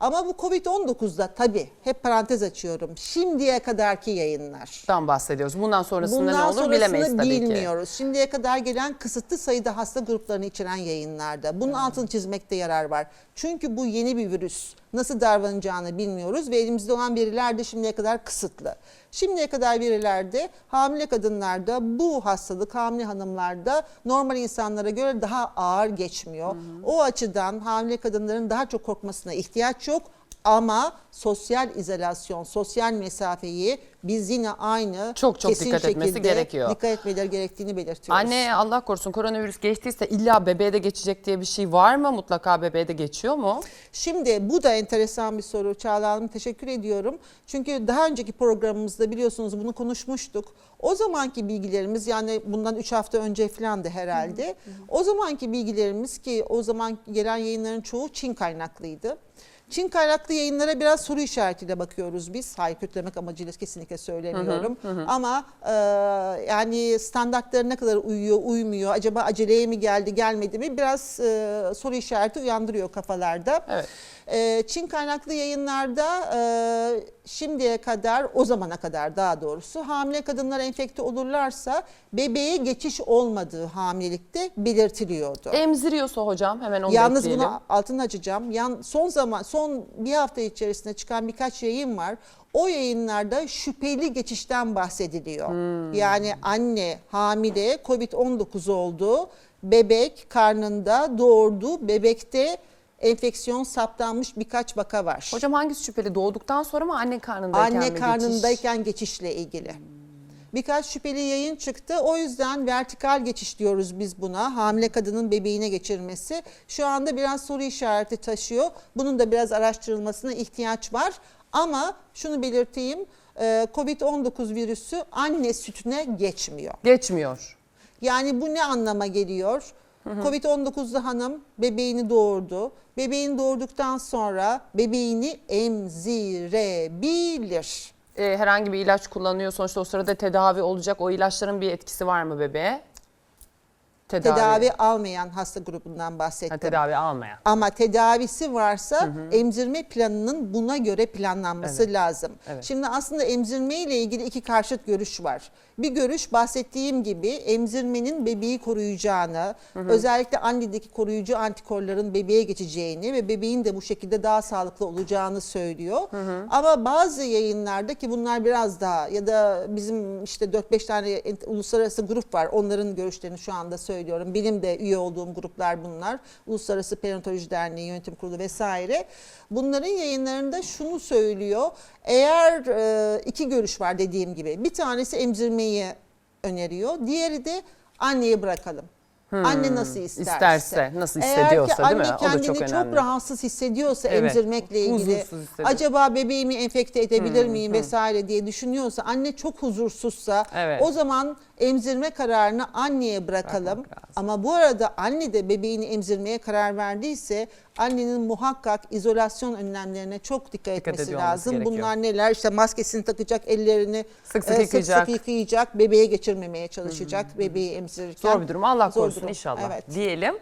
Ama bu Covid-19'da tabii hep parantez açıyorum. Şimdiye kadarki yayınlar. Dan bahsediyoruz. Bundan sonrasında Bundan ne olur sonrasını bilemeyiz tabii ki. bilmiyoruz. Şimdiye kadar gelen kısıtlı sayıda hasta gruplarını içeren yayınlarda. Bunun altını çizmekte yarar var. Çünkü bu yeni bir virüs. Nasıl davranacağını bilmiyoruz ve elimizde olan veriler de şimdiye kadar kısıtlı. Şimdiye kadar verilerde hamile kadınlarda bu hastalık hamile hanımlarda normal insanlara göre daha ağır geçmiyor. O açıdan hamile kadınların daha çok korkmasına ihtiyaç yok. Ama sosyal izolasyon, sosyal mesafeyi biz yine aynı Çok çok kesin dikkat etmesi gerekiyor. Dikkat etmeleri gerektiğini belirtiyoruz. Anne Allah korusun koronavirüs geçtiyse illa bebeğe de geçecek diye bir şey var mı? Mutlaka bebeğe de geçiyor mu? Şimdi bu da enteresan bir soru Çağla Hanım. Teşekkür ediyorum. Çünkü daha önceki programımızda biliyorsunuz bunu konuşmuştuk. O zamanki bilgilerimiz yani bundan 3 hafta önce falan da herhalde. O zamanki bilgilerimiz ki o zaman gelen yayınların çoğu Çin kaynaklıydı. Çin kaynaklı yayınlara biraz soru işaretiyle bakıyoruz biz. Hayır kötülemek amacıyla kesinlikle söylemiyorum. Ama e, yani standartlara ne kadar uyuyor, uymuyor, acaba aceleye mi geldi, gelmedi mi biraz e, soru işareti uyandırıyor kafalarda. Evet. E, Çin kaynaklı yayınlarda e, şimdiye kadar, o zamana kadar daha doğrusu hamile kadınlar enfekte olurlarsa bebeğe geçiş olmadığı hamilelikte belirtiliyordu. Emziriyorsa hocam hemen onu Yalnız bekleyelim. bunu altını açacağım. Yan, son zaman son bir hafta içerisinde çıkan birkaç yayın var. O yayınlarda şüpheli geçişten bahsediliyor. Hmm. Yani anne hamile Covid-19 oldu. Bebek karnında doğurdu. Bebekte enfeksiyon saptanmış birkaç vaka var. Hocam hangisi şüpheli? Doğduktan sonra mı anne karnındayken mi Anne geçiş? karnındayken geçişle ilgili. Birkaç şüpheli yayın çıktı. O yüzden vertikal geçiş diyoruz biz buna. Hamile kadının bebeğine geçirmesi. Şu anda biraz soru işareti taşıyor. Bunun da biraz araştırılmasına ihtiyaç var. Ama şunu belirteyim. e, Covid-19 virüsü anne sütüne geçmiyor. Geçmiyor. Yani bu ne anlama geliyor? Covid-19'lu hanım bebeğini doğurdu. Bebeğini doğurduktan sonra bebeğini emzirebilir. Ee, herhangi bir ilaç kullanıyor. Sonuçta o sırada tedavi olacak. O ilaçların bir etkisi var mı bebeğe? Tedavi, almayan hasta grubundan bahsettim. Ha, tedavi almayan. Ama tedavisi varsa emzirme planının buna göre planlanması lazım. Evet. Şimdi aslında emzirme ile ilgili iki karşıt görüş var. Bir görüş bahsettiğim gibi emzirmenin bebeği koruyacağını, özellikle annedeki koruyucu antikorların bebeğe geçeceğini ve bebeğin de bu şekilde daha sağlıklı olacağını söylüyor. Ama bazı yayınlarda ki bunlar biraz daha ya da bizim işte 4-5 tane uluslararası grup var. Onların görüşlerini şu anda söylüyorum. Benim de üye olduğum gruplar bunlar. Uluslararası Perinatoloji Derneği Yönetim Kurulu vesaire. Bunların yayınlarında şunu söylüyor. Eğer e, iki görüş var dediğim gibi. Bir tanesi emzirmeyi öneriyor. Diğeri de anneye bırakalım. Anne nasıl isterse. İsterse, nasıl Eğer ki hissediyorsa, değil mi? anne O da çok kendini çok, rahatsız hissediyorsa Evet. emzirmekle ilgili acaba bebeğimi enfekte edebilir miyim vesaire diye düşünüyorsa anne çok huzursuzsa Evet. o zaman emzirme kararını anneye bırakalım. Ama bu arada anne de bebeğini emzirmeye karar verdiyse annenin muhakkak izolasyon önlemlerine çok dikkat, Dikkat etmesi lazım. gerekiyor. Bunlar neler? İşte maskesini takacak, ellerini Sık sık e, yıkayacak. sık yıkayacak, bebeğe geçirmemeye çalışacak, bebeği emzirirken. Zor bir durum. Allah korusun durum. inşallah Evet. diyelim.